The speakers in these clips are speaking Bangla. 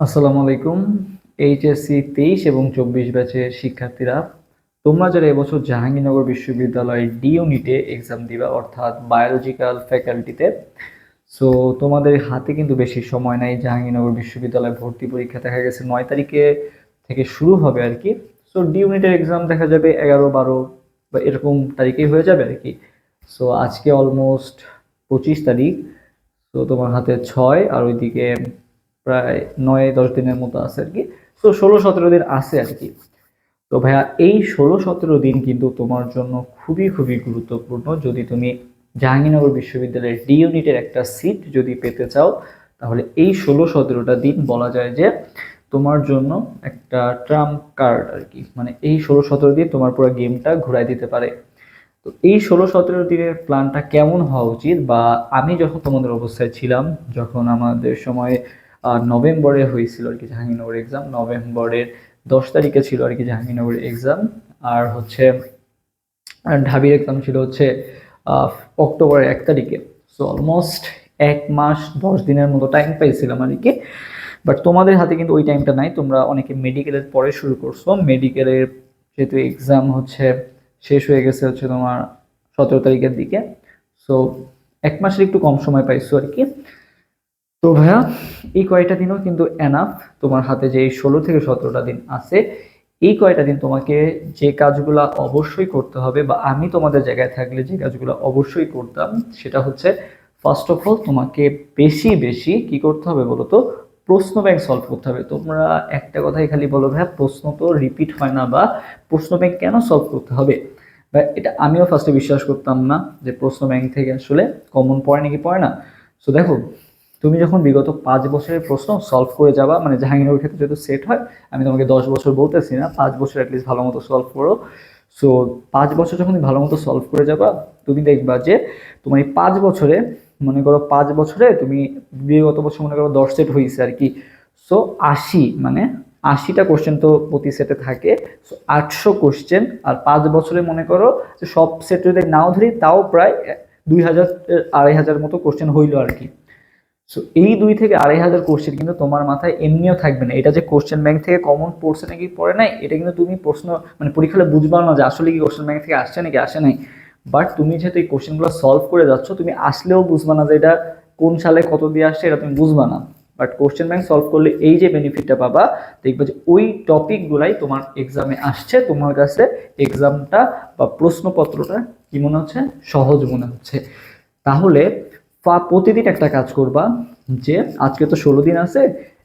আসসালামু আলাইকুম। এইচএসসি তেইশ এবং চব্বিশ ব্যাচের শিক্ষার্থীরা, তোমরা যারা এবছর জাহাঙ্গীরনগর বিশ্ববিদ্যালয়ের ডি ইউনিটে এক্সাম দিবা, অর্থাৎ বায়োলজিক্যাল ফ্যাকাল্টিতে সো তোমাদের হাতে কিন্তু বেশি সময় নাই। জাহাঙ্গীরনগর বিশ্ববিদ্যালয়ে ভর্তি পরীক্ষা দেখা গেছে নয় তারিখে থেকে শুরু হবে আর কি। সো ডি ইউনিটের এক্সাম দেখা যাবে এগারো, বারো, বা এরকম তারিখেই হয়ে যাবে আর কি। সো আজকে অলমোস্ট পঁচিশ তারিখ তো তোমার হাতে ছয়, আর ওইদিকে প্রায় নয়, দশ দিনের মতো আছে আর কি। তো ষোলো, সতেরো দিন আছে আর কি। তো ভাইয়া, এই ষোলো, সতেরো দিন কিন্তু তোমার জন্য খুবই খুবই গুরুত্বপূর্ণ। যদি তুমি জাহাঙ্গীরনগর বিশ্ববিদ্যালয়ের ডি ইউনিটের একটা সিট যদি পেতে চাও, তাহলে এই ষোলো, সতেরোটা দিন বলা যায় যে তোমার জন্য একটা ট্রাম্প কার্ড আর কি। মানে এই ষোলো, সতেরো দিন তোমার পুরো গেমটা ঘুরাই দিতে পারে। তো এই ষোলো, সতেরো দিনের প্ল্যানটা কেমন হওয়া উচিত? বা আমি যখন তোমাদের অবস্থায় ছিলাম, যখন আমাদের সময় নভেম্বরে হয়েছিল আর কি জাহাঙ্গীরনগর এক্সাম নভেম্বরের দশ তারিখে ছিল আর কি জাহাঙ্গীরনগর এক্সাম আর হচ্ছে ঢাবির এক্সাম ছিল হচ্ছে অক্টোবরের এক তারিখে। সো অলমোস্ট এক মাস দশ দিনের মতো টাইম পাইছিলাম আর কি। বাট তোমাদের হাতে কিন্তু ওই টাইমটা নাই। তোমরা অনেকে মেডিকেলের পরে শুরু করছ। মেডিকেলের যেহেতু এক্সাম হচ্ছে, শেষ হয়ে গেছে হচ্ছে তোমার সতেরো তারিখের দিকে। সো এক মাসের একটু কম সময় পাইছো আর কি। তো ভাইয়া, এই কয়টা দিনও কিন্তু এনাফ তোমার হাতে যে এই ষোলো থেকে সতেরোটা দিন আছে, এই কয়টা দিন তোমাকে যে কাজগুলো অবশ্যই করতে হবে বা আমি তোমাদের জায়গায় থাকলে যে কাজগুলো অবশ্যই করতাম, সেটা হচ্ছে ফার্স্ট অফ অল তোমাকে বেশি বেশি কি করতে হবে বলো তো প্রশ্ন ব্যাংক সলভ করতে হবে। তোমরা একটা কথাই খালি বলো ভাইয়া, প্রশ্ন তো রিপিট হয় না বা প্রশ্ন ব্যাংক কেন সলভ করতে হবে? বা এটা আমিও ফার্স্টে বিশ্বাস করতাম না যে প্রশ্ন ব্যাংক থেকে আসলে কমন পড়ে নাকি পড়ে না। সো দেখো তুমি যখন বিগত পাঁচ বছরের প্রশ্ন সলভ করে যাবা মানে জাহাঙ্গীরনগর ক্ষেত্রে যেহেতু সেট হয়, আমি তোমাকে দশ বছর বলতেছি না, পাঁচ বছর অ্যাটলিস্ট ভালো মতো সলভ করো। সো পাঁচ বছর যখন ভালো মতো সলভ করে যাবা, তুমি দেখবা যে তোমার এই পাঁচ বছরে, মনে করো পাঁচ বছরে তুমি বিগত বছর মনে করো দশ সেট হয়েছে আর কি। সো আশি মানে আশিটা কোশ্চেন তো প্রতি সেটে থাকে। সো আটশো কোশ্চেন আর পাঁচ বছরে মনে করো যে সব সেট যদি নাও ধরি, তাও প্রায় দুই হাজার, আড়াই হাজার মতো কোশ্চেন হইল আর কি। সো এই দুই থেকে আড়াই হাজার কোশ্চেন কিন্তু তোমার মাথায় এমনিও থাকবে না। এটা যে কোশ্চেন ব্যাংক থেকে কমন পড়ছে নাকি পড়ে নাই, এটা কিন্তু তুমি প্রশ্ন মানে পরীক্ষাটা বুঝবা না যে আসলে কি কোশ্চেন ব্যাংক থেকে আসছে নাকি আসে নাই। বাট তুমি যেহেতু এই কোশ্চেনগুলো সলভ করে যাচ্ছ, তুমি আসলেও বুঝবা না যে এটা কোন সালে কত দিয়ে আসছে, এটা তুমি বুঝবা না। বাট কোশ্চেন ব্যাংক সলভ করলে এই যে বেনিফিটটা পাবা, দেখবে যে ওই টপিকগুলাই তোমার এক্সামে আসছে, তোমার কাছে এক্সামটা বা প্রশ্নপত্রটা কি মনে হচ্ছে? সহজ মনে হচ্ছে। তাহলে প্রতিদিন একটা কাজ করবা, যে আজকে তো ষোলো দিন আছে,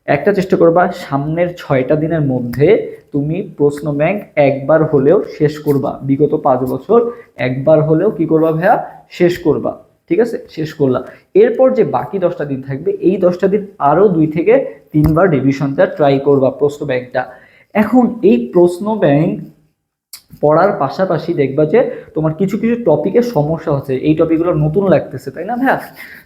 একটা চেষ্টা করবা সামনের ছয়টা দিনের মধ্যে তুমি প্রশ্ন ব্যাংক একবার হলেও শেষ করবা। বিগত পাঁচ বছর একবার হলেও কি করবা ভাইয়া? শেষ করবা। ঠিক আছে? শেষ করলা। এরপর যে বাকি দশটা দিন থাকবে, এই দশটা দিন আরও দুই থেকে তিনবার রিভিশনটা ট্রাই করবা প্রশ্ন ব্যাংকটা এখন এই প্রশ্ন ব্যাংক পড়ার পাশাপাশি দেখবা যে তোমার কিছু কিছু টপিকের সমস্যা হচ্ছে। এই টপিকগুলো নতুন লাগতেছে, তাই না ভাইয়া?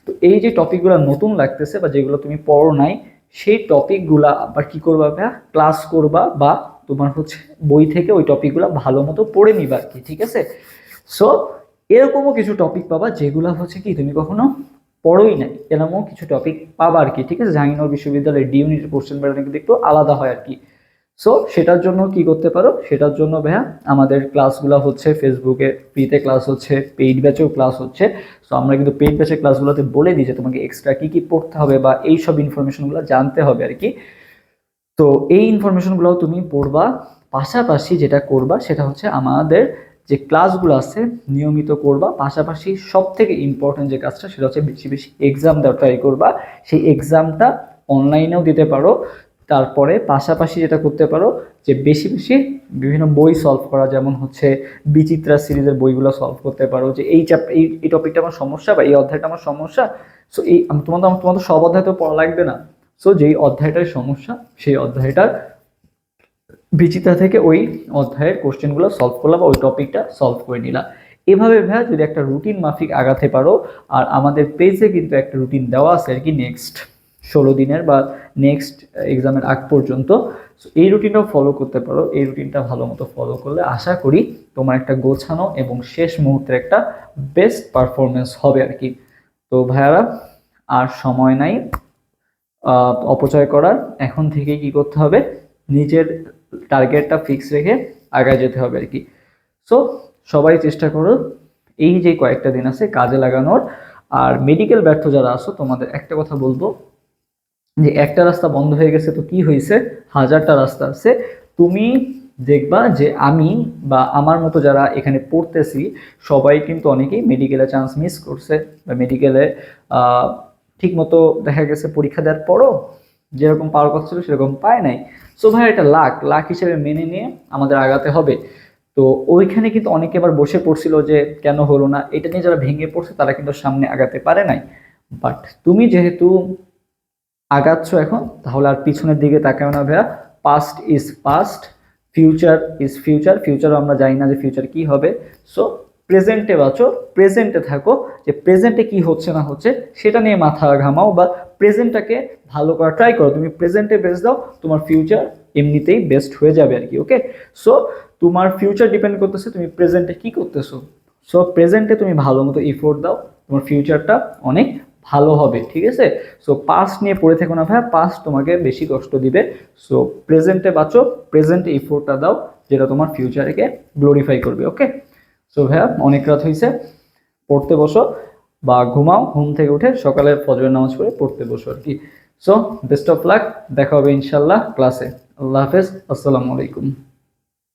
তো এই যে টপিকগুলো নতুন লাগতেছে বা যেগুলো তুমি পড়ো নাই, সেই টপিকগুলা আবার কি করবা ভাইয়া? ক্লাস করবা বা তোমার হচ্ছে বই থেকে ওই টপিকগুলো ভালো মতো পড়ে নিবা আর কি, ঠিক আছে? সো এরকমও কিছু টপিক পাবা যেগুলো হচ্ছে কি তুমি কখনো পড়োই নাই। এরকমও কিছু টপিক পাবা আর কি, ঠিক আছে? জাহাঙ্গীরনগর বিশ্ববিদ্যালয়ের ডি ইউনিটের কোশ্চেন প্যাটার্ন কিন্তু একটু আলাদা হয় আর কি। সো সেটার জন্য কি করতে পারো? সেটার জন্য ভাইয়া আমাদের ক্লাসগুলো হচ্ছে ফেসবুকে ফ্রিতে ক্লাস হচ্ছে পেইড ব্যাচেও ক্লাস হচ্ছে। সো আমরা কিন্তু পেইড ব্যাচের ক্লাসগুলোতে বলে দিই যে তোমাকে এক্সট্রা কী কী পড়তে হবে বা এই সব ইনফরমেশনগুলো জানতে হবে আর কি। তো, এই ইনফরমেশনগুলো তুমি পড়বা। পাশাপাশি যেটা করবা, সেটা হচ্ছে আমাদের যে ক্লাসগুলো আছে, নিয়মিত করবা। পাশাপাশি সব থেকে ইম্পর্টেন্ট যে কাজটা, সেটা হচ্ছে বেশি বেশি এক্সাম দেওয়া ট্রাই করবা। সেই এক্সামটা অনলাইনেও দিতে পারো। তারপরে পাশাপাশি যেটা করতে পারো, যে বেশি বেশি বিভিন্ন বই সলভ করা, যেমন হচ্ছে বিচিত্রা সিরিজের বইগুলো সলভ করতে পারো, যে এই চ্যাপ এই এই টপিকটা আমার সমস্যা বা এই অধ্যায়টা আমার সমস্যা সো এই তোমাদের তোমাদের সব অধ্যায় তো পড়া লাগবে না সো যেই অধ্যায়টার সমস্যা, সেই অধ্যায়টার বিচিত্রা থেকে ওই অধ্যায়ের কোশ্চেনগুলো সলভ করলাম বা ওই টপিকটা সলভ করে নিলাম। এভাবে ভাইয়া যদি একটা রুটিন মাফিক আগাতে পারো, আর আমাদের পেজে কিন্তু একটা রুটিন দেওয়া আছে আর কি নেক্সট ষোলো দিনের বা নেক্সট এক্সামের আগ পর্যন্ত। So, এই রুটিনটাও ফলো করতে পারো। এই রুটিনটা ভালো মতো ফলো করলে আশা করি তোমার একটা গোছানো এবং শেষ মুহূর্তের একটা বেস্ট পারফরমেন্স হবে আর কি। তো ভাইয়ারা আর সময় নাই। অপচয় করার। এখন থেকে কি করতে হবে? নিজের টার্গেটটা ফিক্স রেখে আগায় যেতে হবে আর কি। সো সবাই চেষ্টা করো এই যে কয়েকটা দিন আছে কাজে লাগানোর। আর মেডিকেল ব্যর্থ যারা আসো তোমাদের একটা কথা বলব। যে একটা রাস্তা বন্ধ হয়ে গেছে, তো কি হয়েছে? হাজারটা রাস্তা আছে। তুমি দেখবা যে আমি বা আমার মতো যারা এখানে পড়তেছি, সবাই কিন্তু অনেকেই মেডিকেলে চান্স মিস করছে বা মেডিকেলে ঠিক মতো দেখা গেছে পরীক্ষা দেওয়ার পরও যেরকম পাওয়ার কথা ছিল সেরকম পায় নাই। সো ভাই, এটা লাখ লাখ হিসেবে মেনে নিয়ে আমাদের আগাতে হবে। তো ওইখানে কিন্তু অনেকে আবার বসে পড়ছিল যে কেন হলো না, এটা নিয়ে যারা ভেঙে পড়ছে তারা কিন্তু সামনে আগাতে পারে নাই। বাট তুমি যেহেতু আগাচ্ছ এখন, তাহলে আর পিছনের দিকে তাকাও না ভাইয়া। Past is past future is future ফিউচারও আমরা জানি না যে ফিউচার কি হবে। সো প্রেজেন্টে বাঁচো প্রেজেন্টে থাকো, যে প্রেজেন্টে কি হচ্ছে না হচ্ছে, সেটা নিয়ে মাথা ঘামাও বা প্রেজেন্টটাকে ভালো করা ট্রাই করো। তুমি প্রেজেন্টে বেস্ট দাও, তোমার ফিউচার এমনিতেই বেস্ট হয়ে যাবে আর কি ওকে সো তোমার ফিউচার ডিপেন্ড করতেছে, তুমি প্রেজেন্টে কি করতেছো? সো প্রেজেন্টে তুমি ভালো মতো ইফোর্ট দাও, তোমার ফিউচারটা অনেক ভালো হবে, ঠিক আছে? সো পাস্ট নিয়ে পড়ে থেকো না ভাইয়া পাস্ট তোমাকে বেশি কষ্ট দিবে। সো প্রেজেন্টে বাঁচো প্রেজেন্টে ইফোর্টটা দাও, যেটা তোমার ফিউচারকে গ্লোরিফাই করবে ওকে সো ভাইয়া, অনেক রাত হয়েছে পড়তে বসো বা ঘুমাও, ঘুম থেকে উঠে সকালে ফজরের নামাজ পড়ে পড়তে বসো আর কি। সো বেস্ট অফ লাক দেখা হবে ইনশাল্লাহ ক্লাসে আল্লাহ হাফেজ, আসসালামু আলাইকুম।